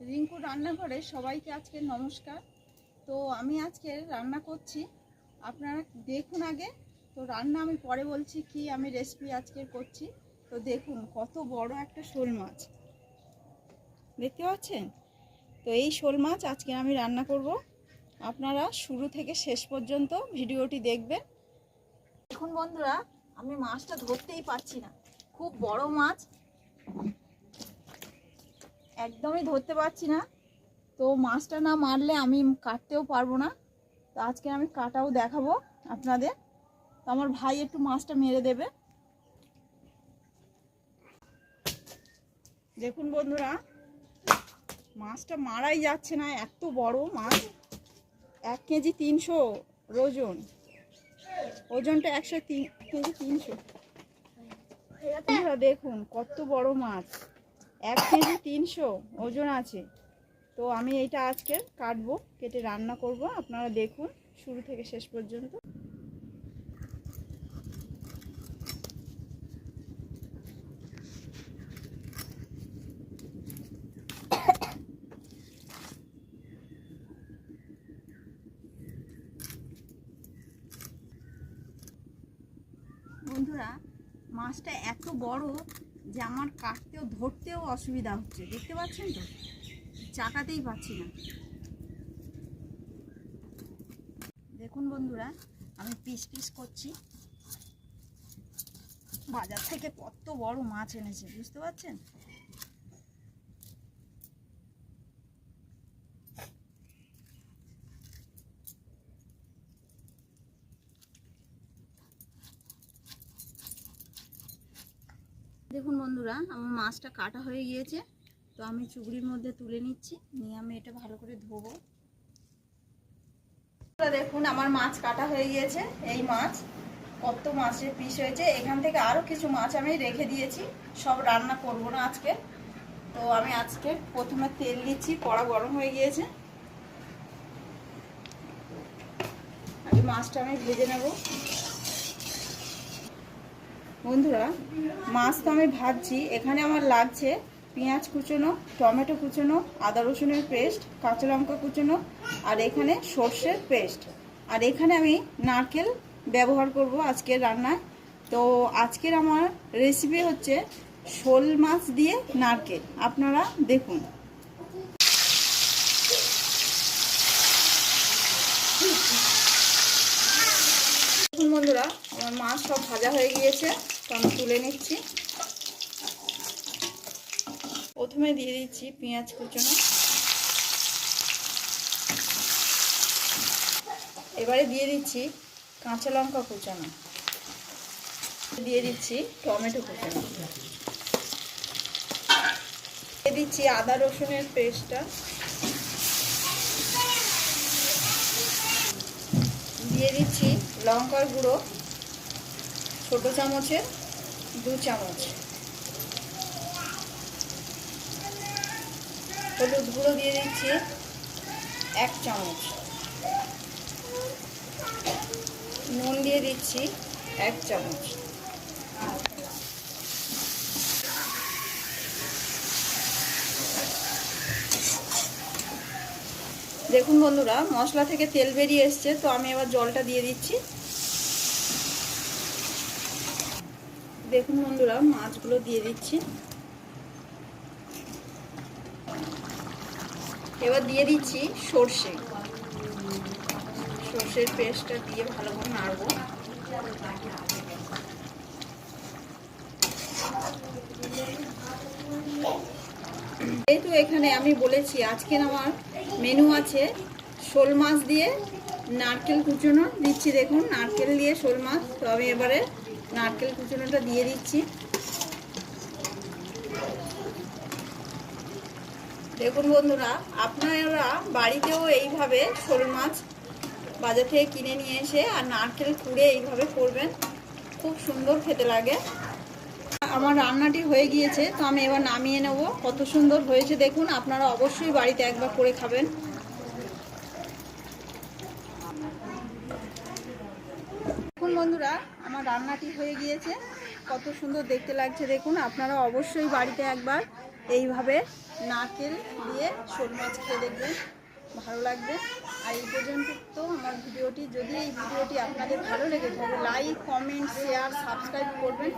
রিঙ্কু রান্নাঘরে সবাইকে আজকে নমস্কার। তো আমি আজকে রান্না করছি। আপনারা দেখুন আগে। তো রান্না আমি পরে বলছি কি আমি রেসিপি আজকে করছি। তো দেখুন কত বড় একটা শোল মাছ। দেখতে পাচ্ছেন? তো এই শোল মাছ আজকে আমি রান্না করব। আপনারা শুরু থেকে শেষ পর্যন্ত ভিডিওটি দেখবেন। দেখুন বন্ধুরা, আমি মাছটা ধরতেই পারছি না। খুব বড় মাছ। একদমই ধরতে পারছি না। তো মাছটা না মারলে আমি কাটতেও পারব না। তো আজকে আমি কাটাও দেখাবো আপনাদের। তো আমার ভাই একটু মাছটা মেরে দেবে। দেখুন বন্ধুরা, মাছটা মারাই যাচ্ছে না, এত বড় মাছ। এক কেজি তিনশো ওজন। ওজনটা একশো তিন, কেজি তিনশো। দেখুন কত বড় মাছ। এক কেজি তিনশো, ওজন আছে। তো আমি এইটা আজকে কাটবো, কেটে রান্না করব। আপনারা দেখুন, শুরু থেকে শেষ পর্যন্ত। বন্ধুরা, মাছটা এত বড় যে আমার কাটতেও, ধরতেও অসুবিধা হচ্ছে। দেখতে পাচ্ছেন তো? চাকাতেই পাচ্ছি না। দেখুন বন্ধুরা, আমি পিস পিস করছি। বাজার থেকে কত বড় মাছ এনেছে, বুঝতে পারছেন? দেখুন বন্ধুরা, আমার মাছটা কাটা হয়ে গিয়েছে, তো আমি চুবড়ির মধ্যে তুলে নিচ্ছি, নিয়ে আমি এটা ভালো করে ধোবো। দেখুন, আমার মাছ কাটা হয়ে গিয়েছে, এই মাছ, কত মাছের পিস হয়েছে। এখান থেকে আরও কিছু মাছ আমি রেখে দিয়েছি, সব রান্না করব না আজকে। তো আমি আজকে প্রথমে তেল দিচ্ছি কড়া গরম হয়ে গিয়েছে। আগে মাছটা আমি ভেজে নেব। বন্ধুরা, মাছ তো আমি ভাজছি। এখানে আমার লাগছে পেঁয়াজ কুচোনো, টমেটো কুচোনো, আদা রসুনের পেস্ট, কাঁচা লঙ্কা কুচোনো, আর এখানে সর্ষের পেস্ট। আর এখানে আমি নারকেল ব্যবহার করব আজকের রান্নায়। তো আজকের আমার রেসিপি হচ্ছে শোল মাছ দিয়ে নারকেল। আপনারা দেখুন বন্ধুরা আমার সব ভাজা হয়ে গিয়েছে, তো আমি তুলে নিচ্ছি। প্রথমে দিয়ে দিচ্ছি পেঁয়াজ কুচনো। এবারে দিয়ে দিচ্ছি কাঁচা লঙ্কা কুচানো। দিয়ে দিচ্ছি টমেটো কুচানো। দিয়ে দিচ্ছি আদা রসুনের পেস্টটা। দিয়ে দিচ্ছি লঙ্কার গুঁড়ো। ছোট চামচের দু চামচ। হলুদ গুঁড়ো দিয়ে দিচ্ছি এক চামচ। নুন দিয়ে দিচ্ছি এক চামচ। দেখুন বন্ধুরা, মশলা থেকে তেল বেরিয়ে এসছে, তো আমি এবার জলটা দিয়ে দিচ্ছি। দেখুন বন্ধুরা, মাছগুলো দিয়ে দিচ্ছি। এবার দিয়ে দিচ্ছি সর্ষে। সর্ষের পেস্টটা দিয়ে ভালো করে নাড়বো। যেহেতু এখানে আমি বলেছি আজকের আমার মেনু আছে শোল মাছ দিয়ে নারকেল কুচনো। দিচ্ছি দেখুন, নারকেল দিয়ে শোল মাছ। তো আমি এবারে নারকেল কুচনোটা দিয়ে দিচ্ছি। দেখুন বন্ধুরা, আপনারা বাড়িতেও এইভাবে শোল মাছ বাজার থেকে কিনে নিয়ে এসে আর নারকেল কুড়ে এইভাবে করবেন, খুব সুন্দর খেতে লাগে। আমার রান্নাটি হয়ে গিয়েছে, তো আমি এবার নামিয়ে নেব। কত সুন্দর হয়েছে দেখুন, আপনারা অবশ্যই বাড়িতে একবার করে খাবেন দেখুন বন্ধুরা আমার রান্নাটি হয়ে গিয়েছে। কত সুন্দর দেখতে লাগছে দেখুন, আপনারা অবশ্যই বাড়িতে একবার এইভাবে নাকেল দিয়ে শোল মাছ খেয়ে দেখবেন, ভালো লাগবে। আর এই পর্যন্ত তো আমার ভিডিওটি, যদি এই ভিডিওটি আপনাদের ভালো লেগে থাকে লাইক কমেন্ট শেয়ার সাবস্ক্রাইব করবেন।